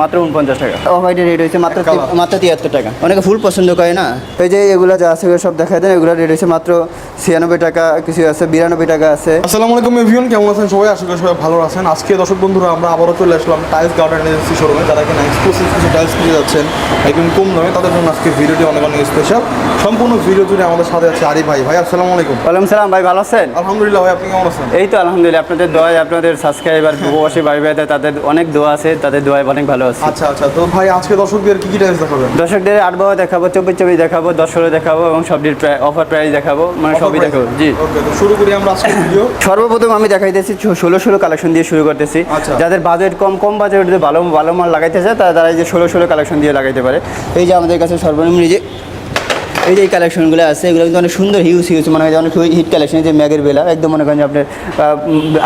মাত্র উনপঞ্চাশ টাকা। অফ হোয়াইটের রেট হয়েছে মাত্র এক মাত্র তিয়াত্তর টাকা। অনেকে ফুল পছন্দ করে না? এই যে এগুলো যা আছে এগুলো সব দেখা দেন এগুলো রেট হয়েছে মাত্র ছিয়ানব্বই টাকা কিছু আছে বিরানব্বই টাকা আছে। আসসালামু আলাইকুম এভিয়ন কেমন আছেন? সবাই আশা করি সবাই ভালো আছেন। আজকে দর্শক বন্ধুরা আমরা আবারও চলে আসলাম টাইলস গার্ডেন এজেন্সি শোরুমে যারা কিনা এক্সক্লুসিভ কিছু টাইলস কিনে যাচ্ছেন একদম কম দামে তাদের জন্য আজকে ভিডিওটি অনেক অনেক স্পেশাল সম্পূর্ণ ভিডিও জুড়ে আমাদের সাথে আছে আরি ভাই। ভাই আসসালামু আলাইকুম। ওয়ালাইকুম সালাম ভাই ভালো আছেন? আলহামদুলিল্লাহ ভাই আপনি কেমন আছেন? এই তো আলহামদুলিল্লাহ আপনাদের দোয়ায় আপনাদের সাবস্ক্রাইবার প্রবাসী ভাই ভাইদের তাদের অনেক দোয়া আছে তাদের দোয়ায় অনেক ভালো আছে। আচ্ছা আচ্ছা। তো ভাই আজকে দর্শকদের কি কি টাইলস দেখাবেন? দর্শকদের আট বাবা দেখাবো চব্বিশ চব্বিশ দেখাবো দশ ষোলো দেখাবো এবং সবটির অফার প্রাইস দেখাবো মানে সবই দেখাবো। জি। শুরু করি আমরা আজকে ভিডিও সর্বপ্রথম আমি দেখাইতেছি ষোলো ষোলো কালেকশন দিয়ে শুরু করতেছি। আচ্ছা। যাদের বাজেট কম কম বাজেট ভালো ভালো মাল লাগাইতে চায় তারা তারা এই যে ষোলো ষোলো কালেকশন দিয়ে লাগাইতে পারে। এই যে আমাদের কাছে সর্বনিম্ন যে এই যে কালেকশনগুলো আছে, এগুলো কিন্তু অনেক সুন্দর হিউজ হিউজ মনে অনেক হিট কালেকশন যে ম্যাগের বেলা, একদম মনে করেন যে আপনার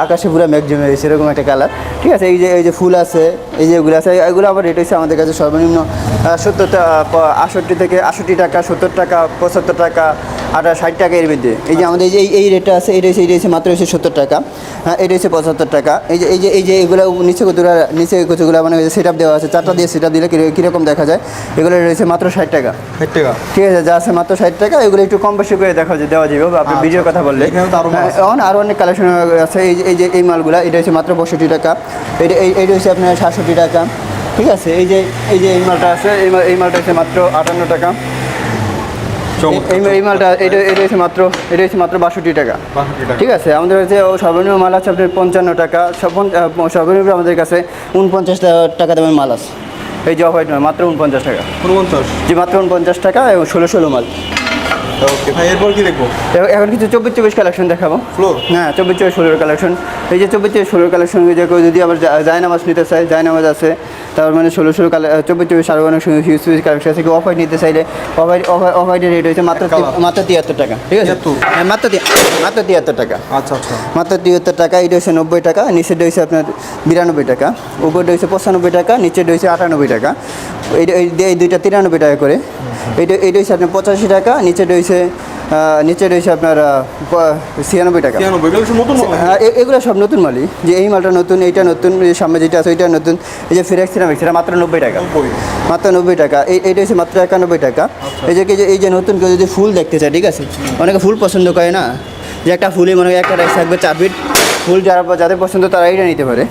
আকাশে পুরো ম্যাগ জমে গেছে এরকম একটা কালার ঠিক আছে, এই যে এই যে ফুল আছে, এই যে এগুলো আছে, এগুলো আবার রেট হচ্ছে আমাদের কাছে সর্বনিম্ন সত্তর আষট্টি থেকে আষট্টি টাকা, সত্তর টাকা, পঁচাত্তর টাকা আর ষাট টাকা এর মধ্যে। এই যে আমাদের এই যে এই- এই রেটটা আছে এই হচ্ছে এটা হচ্ছে মাত্র হচ্ছে সত্তর টাকা। হ্যাঁ এটা হচ্ছে পঁচাত্তর টাকা। এই যে এই যে এই যে এগুলো নিচে কতগুলো নিচে কতগুলো মানে সেট আপ দেওয়া আছে চারটা দিয়ে সেট আপ দিলে কিরকম- দেখা যায়? এগুলো রয়েছে মাত্র ষাট টাকা। ষাট টাকা? ঠিক আছে যা আছে মাত্র ষাট টাকা এগুলো একটু কম বেশি করে দেখা যায় দেওয়া যাবে আপনি আচ্ছা। ভিডিওর কথা বললে এখানে আছে। এখন আরও অনেক কালেকশন আছে এই যে এই যে এই মালগুলো এটা হচ্ছে মাত্র পঁয়ষট্টি টাকা। এটা এই এইটা হচ্ছে আপনার সাতষট্টি টাকা। ঠিক আছে এই যে এই যে এই মালটা আছে এই এই মালটা হচ্ছে মাত্র আটান্ন টাকা। এই- মালটা এটা এটা হচ্ছে মাত্র এটা হচ্ছে মাত্র বাষট্টি টাকা। ঠিক আছে আমাদের কাছে ও সর্বনিম্ন মাল আছে আপনার পঞ্চান্ন টাকা। সর্বনিম্ন আমাদের কাছে উনপঞ্চাশ টাকা দামের মাল আছে। এই যে হোয়াইট মাল মাত্র উনপঞ্চাশ টাকা। উনপঞ্চাশ জি মাত্র উনপঞ্চাশ টাকা এবং ষোলো ষোলো মাল। ওকে ভাই এরপর কি দেখব? এখন কিছু চব্বিশ চব্বিশ কালেকশন দেখাবো। ফ্লোর হ্যাঁ চব্বিশ চব্বিশ ষোলোর কালেকশন এই যে চব্বিশ চব্বিশ ষোলোর কালেকশন যে কেউ যদি আবার জায়নামাজ নিতে চায় জায়নামাজ আছে তার মানে ষোলো ষোলো কালে চব্বিশ চব্বিশ আরও অনেক হিউজ হিউজ কালেকশন আছে। কেউ অফাইট নিতে চাইলে অফাইট অফাইটের রেট হয়েছে মাত্র মাত্র তিয়াত্তর টাকা ঠিক আছে? হ্যাঁ মাত্র মাত্র তিয়াত্তর টাকা। আচ্ছা আচ্ছা। মাত্র তিয়াত্তর টাকা এটা হচ্ছে নব্বই টাকা নিচেরটা হচ্ছে আপনার বিরানব্বই টাকা উপরটা হচ্ছে পঁচানব্বই টাকা নিচেরটা হচ্ছে আটানব্বই টাকা। এইটা এই দুইটা তিরানব্বই টাকা করে। এইটা এইটা হচ্ছে আপনার পঁচাশি টাকা নিচেরটা হচ্ছে নিচে রয়েছে আপনার ছিয়ানব্বই টাকা। এগুলো হ্যাঁ এগুলো সব নতুন মালই। যে এই মালটা নতুন এইটা নতুন সামনে যেটা আছে ওইটা নতুন। এই যে ফিরেক্স সিরামিক সেটা মাত্র নব্বই টাকা। মাত্র নব্বই টাকা। এই এইটা হচ্ছে মাত্র একানব্বই টাকা। এই যে এই যে এই যে নতুন কেউ যদি ফুল দেখতে চায় ঠিক আছে? অনেকে ফুল পছন্দ করে না। যে একটা ফুলই মনে হয় একটা রাইস থাকবে চার ফিট। ফুল যারা যাদের পছন্দ তারা এইটা নিতে পারে।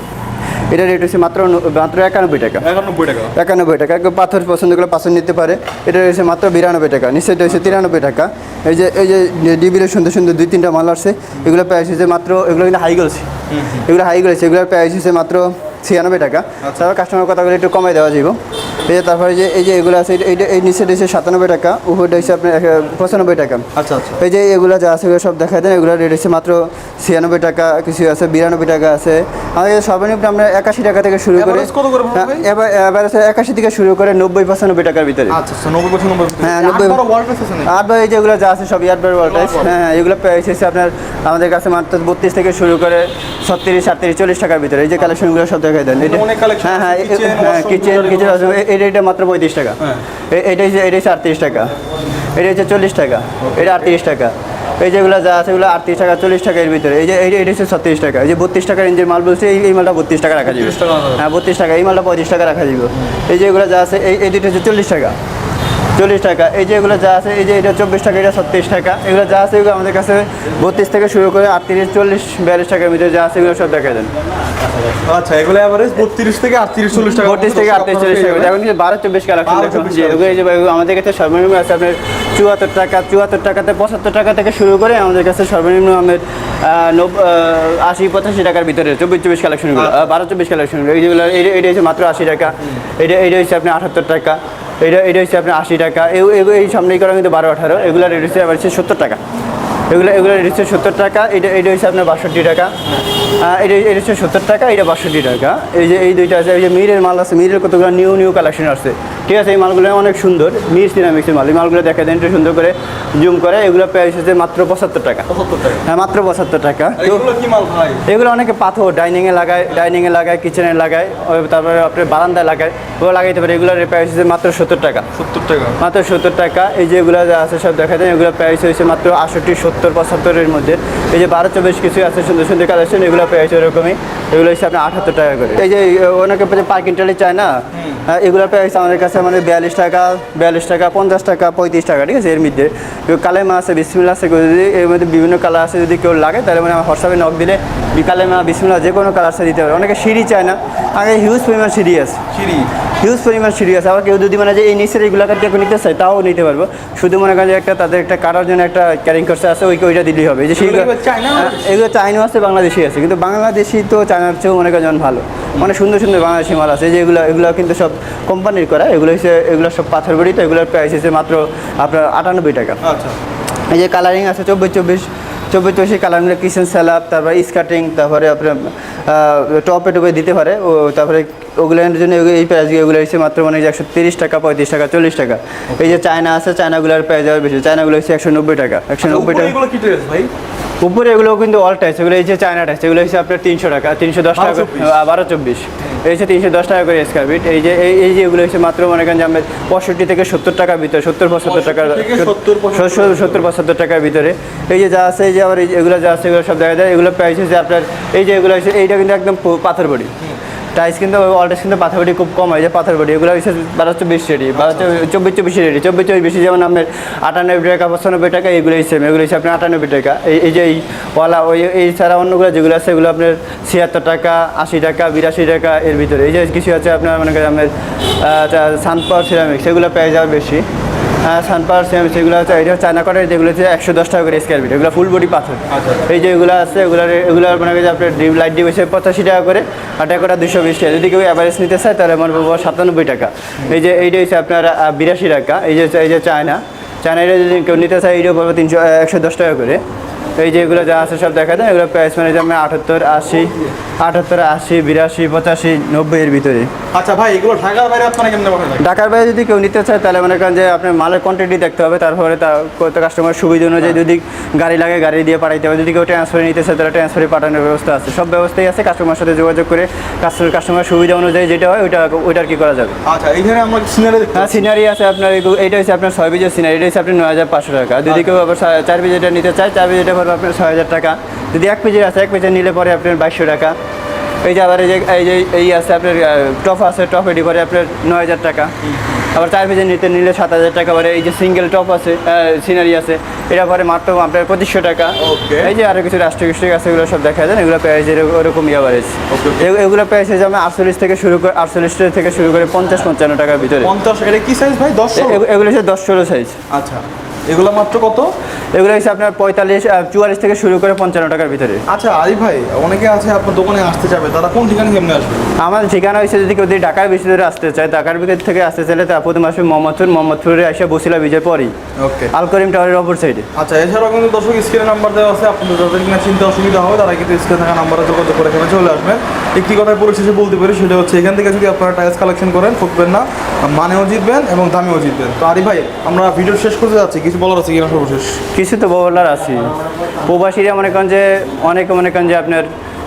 এটা রেট হচ্ছে মাত্র মাত্র একানব্বই টাকা। একানব্বই টাকা। একানব্বই টাকা। কেউ পাথর পছন্দ করলে পাথর নিতে পারে। এটা রয়েছে মাত্র বিরানব্বই টাকা। নিশ্চয়ই হচ্ছে তিরানব্বই টাকা। এই যে এই যে ডিবির সুন্দর সুন্দর দুই তিনটা মাল আসছে এগুলো প্রাইস হচ্ছে মাত্র এগুলো কিন্তু হাই গেলছে এগুলো হাই গেছে এগুলোর প্রাইস হচ্ছে মাত্র ছিয়ানব্বই টাকা। তারপর কাস্টমার কথাগুলো একটু কমাই দেওয়া যাবে এই যে তারপরে যে এই যে এগুলো আছে এইটা এই নিচে রয়েছে সাতানব্বই টাকা উপরটা হচ্ছে আপনার পঁচানব্বই টাকা। আচ্ছা আচ্ছা। এই যে এগুলো যা আছে এগুলো সব দেখা দেন এগুলো রেট হচ্ছে মাত্র ছিয়ানব্বই টাকা কিছু আছে বিরানব্বই টাকা আছে। আমাদের সর্বনিম্ন আমরা একাশি টাকা থেকে শুরু করে? হ্যাঁ, এবার এবার একাশি থেকে শুরু করে নব্বই পঁচানব্বই টাকার ভিতরে। আচ্ছা আচ্ছা হ্যাঁ, নব্বই আট বাই যেগুলো যা আছে সব ইয়ার বাই ওয়াল টাইস হ্যাঁ এগুলো প্রাইস হচ্ছে আপনার আমাদের কাছে মাত্র বত্রিশ থেকে শুরু করে ছত্রিশ আটত্রিশ চল্লিশ টাকার ভিতরে। এই যে কালেকশনগুলো সব দেখাই দেন। এটা হ্যাঁ হ্যাঁ হ্যাঁ কিচেন কিচেন এটা এটা মাত্র পঁয়ত্রিশ টাকা। এটা এটা হচ্ছে আটত্রিশ টাকা। এটা হচ্ছে চল্লিশ টাকা। এটা আটত্রিশ টাকা। এই যেগুলো যা আছে এগুলো আটত্রিশ টাকা চল্লিশ টাকা এর ভিতরে। এই যে এটা হচ্ছে ছত্রিশ টাকা। এই যে বত্রিশ টাকা রেঞ্জের মাল বলছে এই মালটা বত্রিশ টাকা রাখা যাবে। 32 টাকা রাখা যাবে। হ্যাঁ বত্রিশ টাকা এই মালটা পঁয়ত্রিশ টাকা রাখা যাবে। এই যেগুলো যা আছে এই এই দুটো হচ্ছে চল্লিশ টাকা। চল্লিশ টাকা। এই যে এগুলো যা আছে এই যে এটা চব্বিশ টাকা এটা ছত্রিশ টাকা। এগুলো যা আছে এগুলো আমাদের কাছে বত্রিশ থেকে শুরু করে আটত্রিশ চল্লিশ বিয়াল্লিশ টাকার ভিতরে যা আছে এগুলো সব দেখা দেন। আচ্ছা এগুলো এভারেজ বত্রিশ থেকে আটত্রিশ চল্লিশ টাকা বত্রিশ থেকে আটত্রিশ চল্লিশ টাকা। এখন কিন্তু বারো চব্বিশ কালেকশন দেখুন। যে এগুলো এই যে আমাদের কাছে সর্বনিম্ন আছে আপনার চুয়াত্তর টাকা চুয়াত্তর টাকাতে পঁচাত্তর টাকা থেকে শুরু করে আমাদের কাছে সর্বনিম্ন আমাদের আহ, নব- আহ, আশি পঁচাশি টাকার ভিতরে চব্বিশ চব্বিশ কালেকশনগুলো আহ, বারো চব্বিশ কালেকশনগুলো এইগুলো এটা হচ্ছে মাত্র আশি টাকা। এটা এটা হচ্ছে আপনার আটাত্তর টাকা। এটা এটা হচ্ছে আপনার আশি টাকা। এই সামনে এই সামনেই করা কিন্তু বারো আঠারো। এগুলো রেট হচ্ছে আবার হচ্ছে সত্তর টাকা। এগুলো এগুলো হচ্ছে সত্তর টাকা। এটা এটা হচ্ছে আপনার বাষট্টি টাকা। এটা এটা হচ্ছে সত্তর টাকা, এটা বাষট্টি টাকা। এই যে এই দুইটা আছে। এই যে মিরের মাল আছে। মিরের কতগুলো নিউ নিউ কালেকশন আসছে। ঠিক আছে এই মালগুলো অনেক সুন্দর মির সিরামিক্সের মাল। এই মালগুলো দেখা দেন একটু সুন্দর করে জুম করে এগুলো প্রাইস হচ্ছে মাত্র পঁচাত্তর টাকা। হ্যাঁ মাত্র পঁচাত্তর টাকা। এগুলো এগুলো অনেকে পাথর ডাইনিংয়ে লাগায় ডাইনিংয়ে লাগায় কিচেনে লাগায় তারপরে আপনার বারান্দায় লাগায় ওগুলো লাগাইতে পারে। এগুলোর প্রাইস হচ্ছে মাত্র সত্তর টাকা। সত্তর টাকা। মাত্র সত্তর টাকা। এই যেগুলো যা আছে সব দেখা যায় এগুলো প্রাইস হয়েছে মাত্র আষট্টি সত্তর পঁচাত্তরের মধ্যে। এই যে বারো চব্বিশ কিছু আছে সুন্দর সুন্দর কালেকশন এগুলো প্রাইস এরকমই এগুলো হচ্ছে আপনার আঠাত্তর টাকা করে। এই যে অনেকে পার্কিং টালি চায় না? হ্যাঁ, এগুলোর প্রাইস আমাদের কাছে মানে বিয়াল্লিশ টাকা বিয়াল্লিশ টাকা, পঞ্চাশ টাকা, পঁয়ত্রিশ টাকা, ঠিক আছে, এর মধ্যে। কালেমা আছে বিসমিল্লা আছে যদি এর মধ্যে বিভিন্ন কালার আছে যদি কেউ লাগে, তাহলে মানে আমার হোয়াটসঅ্যাপে নক দিলে কালেমা বিসমিল্লা যে কোনো কালার দিতে পারে। অনেকে সিঁড়ি চায় না, আগে হিউজ পরিমাণ সিঁড়ি আছে। সিঁড়ি? হিউজ পরিমাণ সিঁড়ি আছে। আবার কেউ যদি মানে যে এই নিচের এইগুলো কেউ নিতে চায় তাও নিতে পারব। শুধু মনে করেন যে একটা তাদের একটা কাটার জন্য একটা ক্যারিং করছে আছে ওইকে ওইটা দিলেই হবে। এই যে সেইগুলো এগুলো চাইনাও আছে বাংলাদেশি আছে। কিন্তু বাংলাদেশি তো চায়নার চেয়েও মনে করেন ভালো। মানে সুন্দর সুন্দর বাংলাদেশি মাল আছে। যেগুলো এগুলো কিন্তু সব কোম্পানির করা। এগুলো হচ্ছে এগুলো সব পাথর বড়ি তো এগুলোর প্রাইস হচ্ছে মাত্র আপনার আটানব্বই টাকা। আচ্ছা। এই যে কালারিং আছে চব্বিশ চব্বিশ। চব্বিশ চব্বিশ কালারগুলো কিচেন স্যালাপ তারপরে স্কার্টিং তারপরে আপনার টপে টপে দিতে পারে। ও তারপরে ওগুলোর জন্য এই প্রাইস এগুলো হচ্ছে মাত্র মানে একশো তিরিশ টাকা পঁয়ত্রিশ টাকা চল্লিশ টাকা। এই যে চায়না আছে চায়নাগুলোর প্রাইস আবার বেশি। চায়নাগুলো হচ্ছে একশো নব্বই টাকা একশো নব্বই টাকা। ভাই? উপরে এগুলো কিন্তু অল টাইস এগুলো এই যে চায়না টাইস এগুলো হচ্ছে আপনার তিনশো টাকা তিনশো দশ টাকা বারো চব্বিশ। এই হচ্ছে তিনশো দশ টাকা করে স্কোয়ার ফিট এই যে এই যে এগুলো হচ্ছে মাত্র মনে করেন যে আমরা পঁয়ষট্টি থেকে সত্তর টাকার ভিতরে সত্তর পঁচাত্তর টাকার 65 থেকে 70 75 সত্তর পঁচাত্তর টাকার ভিতরে। এই যে যা আছে এই যে আবার এগুলো যা আছে এগুলো সব দেখা যায় এগুলো প্রাইস হচ্ছে আপনার এই যে এগুলো হচ্ছে এইটা কিন্তু একদম পাথর বড়ি। টাইস কিন্তু অলটাইস কিন্তু পাথর বড়ি খুব কম হয় যে পাথর বড়ি, এগুলো হচ্ছে বারো চব্বিশ রেডি, বারো চব্বিশ চব্বিশ রেডি, চব্বিশ চব্বিশ বেশি যেমন আপনার আটানব্বই টাকা, পঁচানব্বই টাকা এইগুলো সেম এগুলো হচ্ছে আপনার আটানব্বই টাকা। এই যে এই ওয়ালা, ওই, এই ছাড়া অন্যগুলো যেগুলো আছে, এগুলো আপনার ছিয়াত্তর টাকা, আশি টাকা, বিরাশি টাকা, এর ভিতরে। এই যে কিছু আছে আপনার, মনে করেন আপনার সানপাওয়ার সিরামিক সেগুলো প্রাইস আবার বেশি। সানপাওয়ার সেম সেগুলো হচ্ছে এটা চায়না কটের যেগুলো হচ্ছে একশো দশ টাকা করে স্কোয়ার ফিট এগুলো ফুল বডি পাথর। আচ্ছা। এই যে এগুলো আছে এগুলোর এগুলোর মনে করেন আপনার ডিপ লাইট ডিপ হচ্ছে পঁচাশি টাকা করে আর টাকাটা দুশো বিশ টাকা। যদি কেউ অ্যাভারেজ নিতে চায় তাহলে আমার পড়ব সাতানব্বই টাকা। এই যে এইটা হচ্ছে আপনার বিরাশি টাকা। এই যে এই যে চায়না চায়না এটা যদি কেউ নিতে চায় এইটাও পড়বে তিনশো একশো দশ টাকা করে। এই যে এগুলো যা আছে সব দেখা যায় এগুলো প্রাইস মানে যে আপনার আটাত্তর আশি আটাত্তর আশি বিরাশি পঁচাশি নব্বই এর ভিতরে। আচ্ছা ভাই এগুলো ঢাকার বাইরে আপনারা কেমনে ঢাকার বাইরে যদি কেউ নিতে চায় তাহলে মনে করেন যে আপনার মালের কোয়ান্টিটি দেখতে হবে তারপরে তার কাস্টমার সুবিধা অনুযায়ী যদি গাড়ি লাগে গাড়ি দিয়ে পাঠাইতে হবে। যদি কেউ ট্রান্সফারে নিতে চায় তাহলে ট্রান্সফারে পাঠানোর ব্যবস্থা আছে। সব ব্যবস্থাই আছে কাস্টমার সাথে যোগাযোগ করে কাস্টমার কাস্টমার সুবিধা অনুযায়ী যেটা হয় ওইটা ওইটার কি করা যাবে? আচ্ছা এইখানে আমরা সিনারি হ্যাঁ সিনারি আছে আপনার এইটা হচ্ছে আপনার ছয় পিজের সিনারি এটা হচ্ছে আপনার নয় হাজার পাঁচশো টাকা। যদি কেউ আবার চার পিজেটা নিতে চায় চার পিজেটা আপনার ছয় হাজার টাকা। যদি এক পেজের আছে এক পেজের নিলে পরে আপনার বাইশশো টাকা। এই যে আবার এই যে এই যে এই আছে আপনার টপ আছে টপ এটি পরে আপনার নয় হাজার টাকা। আবার চার পেজের নিতে নিলে সাত হাজার টাকা পরে এই যে সিঙ্গেল টপ আছে সিনারি আছে এটা পরে মাত্র আপনার পঁচিশশো টাকা. এই যে আরও কিছু রাষ্ট্রীয় কৃষ্টিক আছে এগুলো সব দেখা যায় এগুলো প্রাইস ওরকম ইয়াভারেজ Okay, okay. এগুলো প্রাইস হয়ে যাবে আটচল্লিশ থেকে শুরু করে আটচল্লিশ থেকে শুরু করে পঞ্চাশ পঞ্চান্ন টাকার ভিতরে। পঞ্চাশ এটা কি সাইজ ভাই? দশ এগুলো হচ্ছে দশ ষোলো সাইজ আচ্ছা। এগুলো মাত্র কত? এগুলো হচ্ছে আপনার পঁয়তাল্লিশ চুয়াল্লিশ থেকে শুরু করে পঞ্চান্ন টাকার ভিতরে। আচ্ছা আরি ভাই অনেকে আছে আপনার দোকানে আসতে যাবে তারা কোন ঠিকানা কেমনে আসবে? আমার ঠিকানা হয়েছে যদি কেউ যদি ঢাকার দূরে আসতে চায় ঢাকার ভিতর থেকে আসতে চাইলে তার প্রথম আসবে মোহাম্মদপুর মোহাম্মদপুরে এসে বসিলা বিজয় পরই। ওকে। আল করিম টাওয়ারের অপর সাইডে আচ্ছা এছাড়াও কিন্তু দর্শক স্ক্রিনে নাম্বার দেওয়া আছে আপনাদের যাদের কিনা চিন্তা অসুবিধা হবে তারা কিন্তু স্ক্রিনে থাকা নাম্বারে যোগাযোগ করে এখানে চলে আসবেন একটি কথায় পরিশেষে বলতে পারি সেটা হচ্ছে এখান থেকে যদি আপনারা টাইলস কালেকশন করেন ঠকবেন না মানেও জিতবেন এবং দামেও জিতবেন। তো আরি ভাই আমরা ভিডিও শেষ করতে যাচ্ছি কিছু বলার আছে কিনা সর্বশেষ? কিছু তো বলার আছে। প্রবাসীরা মনে করেন যে, অনেকে মনে করেন যে আপনার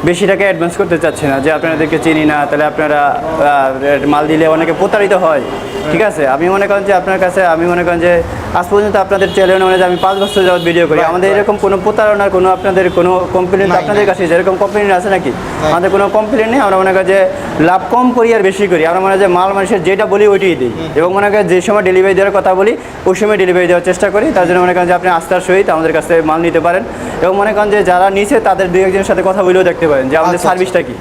বেশি টাকা অ্যাডভান্স করতে চাচ্ছে না, যে আপনাদেরকে চিনি না, তাহলে আপনারা মাল দিলে অনেকে প্রতারিত হয়। ঠিক আছে আমি মনে করেন যে আপনার কাছে আমি মনে করেন যে আজ পর্যন্ত আপনাদের চ্যানেল মানে যে আমি পাঁচ বছর যাবত ভিডিও করি আমাদের এরকম কোনো প্রতারণার কোনো আপনাদের কোনো কমপ্লেন আপনাদের কাছে যেরকম কমপ্লেন আছে নাকি? আমাদের কোনো কমপ্লেন নেই আমরা মনে করি যে লাভ কম করি আর বেশি করি। আমরা মনে হয় যে মাল মানুষের যেটা বলি ওইটাই দিই। এবং মনে করি যে সময় ডেলিভারি দেওয়ার কথা বলি ওই সময় ডেলিভারি দেওয়ার চেষ্টা করি। তার জন্য মনে করেন যে আপনি আস্থার সহিত আমাদের কাছ থেকে মাল নিতে পারেন। এবং মনে করেন যে যারা নিচে তাদের দু একজনের সাথে কথা বলেও দেখতে পারেন যে আমাদের আচ্ছা, সার্ভিসটা কি।